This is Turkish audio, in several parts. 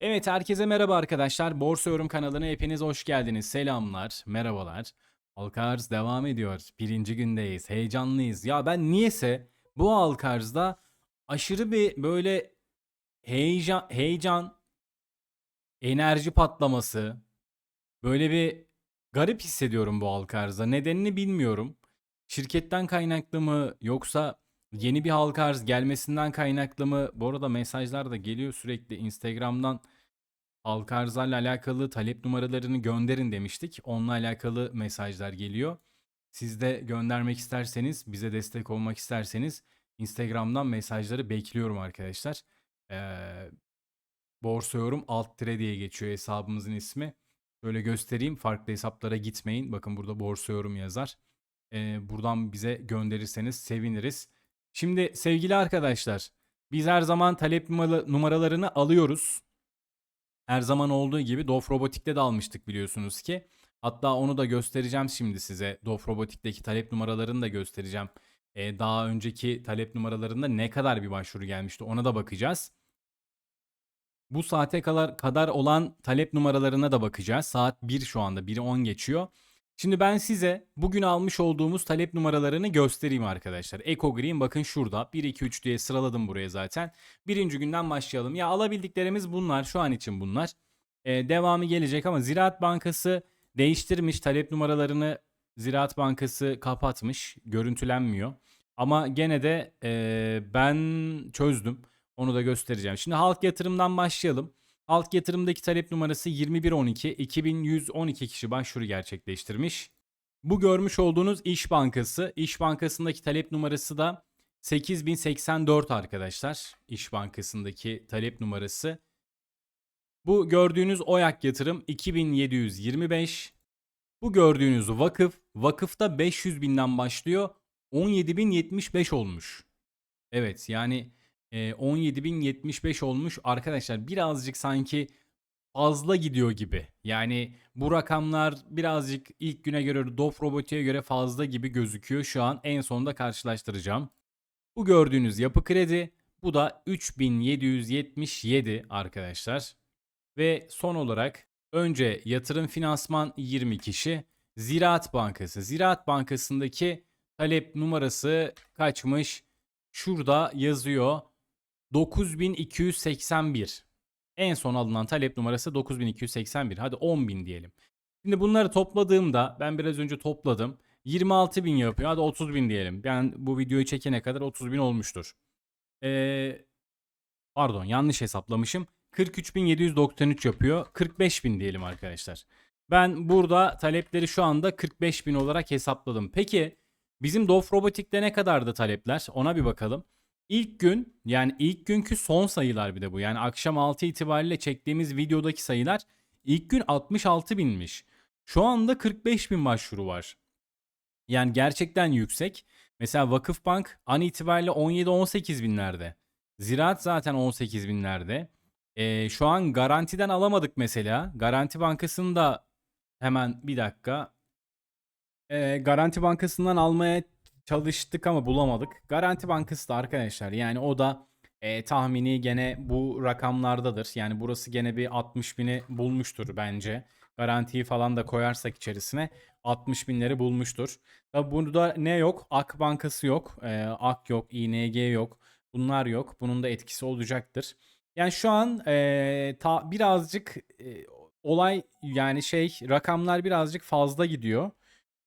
Evet herkese merhaba arkadaşlar. Borsa Yorum kanalına hepiniz hoş geldiniz. Selamlar, merhabalar. Alkars devam ediyor. Birinci gündeyiz. Heyecanlıyız. Ya ben niyese bu Alkars'da aşırı bir böyle heyecan, heyecan, enerji patlaması, böyle bir garip hissediyorum bu Alkars'da. Nedenini bilmiyorum. Şirketten kaynaklı mı yoksa yeni bir Alkars gelmesinden kaynaklı mı? Bu arada mesajlar da geliyor sürekli Instagram'dan. Alkarzlarla alakalı talep numaralarını gönderin demiştik. Onunla alakalı mesajlar geliyor. Siz de göndermek isterseniz, bize destek olmak isterseniz Instagram'dan mesajları bekliyorum arkadaşlar. Ee, Borsa Yorum alt tire diye geçiyor hesabımızın ismi. Şöyle göstereyim. Farklı hesaplara gitmeyin. Bakın burada Borsa Yorum yazar. Ee, buradan bize gönderirseniz seviniriz. Şimdi sevgili arkadaşlar, biz her zaman talep numara- numaralarını alıyoruz. Her zaman olduğu gibi Dof Robotik'te de almıştık biliyorsunuz ki. Hatta onu da göstereceğim şimdi size. Dof Robotik'teki talep numaralarını da göstereceğim. Ee, daha önceki talep numaralarında ne kadar bir başvuru gelmişti ona da bakacağız. Bu saate kadar olan talep numaralarına da bakacağız. Saat 1 şu anda 1'i 10 geçiyor. Şimdi ben size bugün almış olduğumuz talep numaralarını göstereyim arkadaşlar. Eco Green bakın şurada 1 2 3 diye sıraladım buraya zaten. Birinci günden başlayalım. Ya alabildiklerimiz bunlar şu an için bunlar. Ee, devamı gelecek ama Ziraat Bankası değiştirmiş talep numaralarını Ziraat Bankası kapatmış. Görüntülenmiyor. Ama gene de e, ben çözdüm. Onu da göstereceğim. Şimdi halk yatırımdan başlayalım. Halk yatırımdaki talep numarası 2112. 2112 kişi başvuru gerçekleştirmiş. Bu görmüş olduğunuz İş Bankası. İş Bankası'ndaki talep numarası da 8084 arkadaşlar. İş Bankası'ndaki talep numarası. Bu gördüğünüz Oyak Yatırım 2725. Bu gördüğünüz vakıf, vakıfta 500 binden başlıyor. 17.075 olmuş. Evet yani e, 17.075 olmuş. Arkadaşlar birazcık sanki fazla gidiyor gibi. Yani bu rakamlar birazcık ilk güne göre Dof Robotik'e göre fazla gibi gözüküyor. Şu an en sonunda karşılaştıracağım. Bu gördüğünüz yapı kredi. Bu da 3777 arkadaşlar. Ve son olarak önce yatırım finansman 20 kişi. Ziraat Bankası. Ziraat Bankası'ndaki talep numarası kaçmış? Şurada yazıyor. 9281. En son alınan talep numarası 9281. Hadi 10.000 diyelim. Şimdi bunları topladığımda ben biraz önce topladım. 26.000 yapıyor. Hadi 30.000 diyelim. Ben bu videoyu çekene kadar 30.000 olmuştur. Ee, pardon yanlış hesaplamışım. 43.793 yapıyor. 45.000 diyelim arkadaşlar. Ben burada talepleri şu anda 45.000 olarak hesapladım. Peki bizim Dof Robotik'te ne kadardı talepler? Ona bir bakalım. İlk gün yani ilk günkü son sayılar bir de bu. Yani akşam 6 itibariyle çektiğimiz videodaki sayılar ilk gün 66 binmiş. Şu anda 45 bin başvuru var. Yani gerçekten yüksek. Mesela Vakıfbank an itibariyle 17-18 binlerde. Ziraat zaten 18 binlerde. Ee, şu an garantiden alamadık mesela. Garanti Bankası'nı da hemen bir dakika. Ee, Garanti Bankası'ndan almaya çalıştık ama bulamadık. Garanti Bankası da arkadaşlar yani o da e, tahmini gene bu rakamlardadır. Yani burası gene bir 60 bini bulmuştur bence. Garantiyi falan da koyarsak içerisine 60 binleri bulmuştur. Tabi burada ne yok? Ak Bankası yok. E, Ak yok. ING yok. Bunlar yok. Bunun da etkisi olacaktır. Yani şu an e, ta, birazcık e, olay yani şey rakamlar birazcık fazla gidiyor.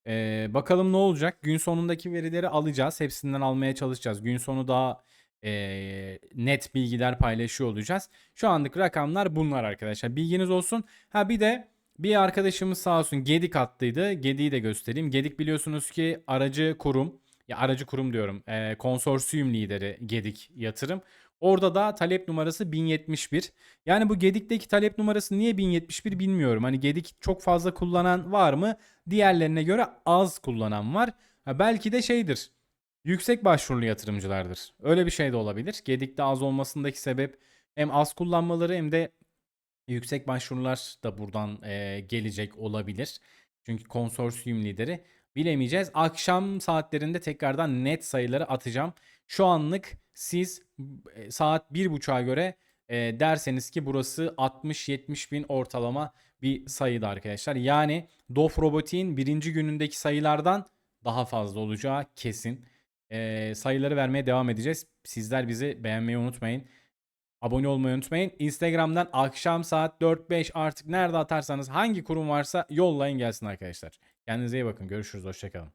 Ee, bakalım ne olacak? Gün sonundaki verileri alacağız. Hepsinden almaya çalışacağız. Gün sonu daha e, net bilgiler paylaşıyor olacağız. Şu anlık rakamlar bunlar arkadaşlar. Bilginiz olsun. Ha bir de bir arkadaşımız sağ olsun Gedik attıydı. Gedik'i de göstereyim. Gedik biliyorsunuz ki aracı kurum. Ya aracı kurum diyorum. E, konsorsiyum lideri Gedik yatırım. Orada da talep numarası 1071. Yani bu Gedik'teki talep numarası niye 1071 bilmiyorum. Hani Gedik çok fazla kullanan var mı? Diğerlerine göre az kullanan var. Ha, belki de şeydir. Yüksek başvurulu yatırımcılardır. Öyle bir şey de olabilir. Gedik'te az olmasındaki sebep hem az kullanmaları hem de yüksek başvurular da buradan e, gelecek olabilir. Çünkü konsorsiyum lideri bilemeyeceğiz. Akşam saatlerinde tekrardan net sayıları atacağım. Şu anlık siz e, saat 1.30'a göre e, derseniz ki burası 60-70 bin ortalama bir sayıda arkadaşlar. Yani Dof Robotik'in birinci günündeki sayılardan daha fazla olacağı kesin. E, sayıları vermeye devam edeceğiz. Sizler bizi beğenmeyi unutmayın. Abone olmayı unutmayın. Instagram'dan akşam saat 4-5 artık nerede atarsanız hangi kurum varsa yollayın gelsin arkadaşlar. Kendinize iyi bakın. Görüşürüz. Hoşçakalın.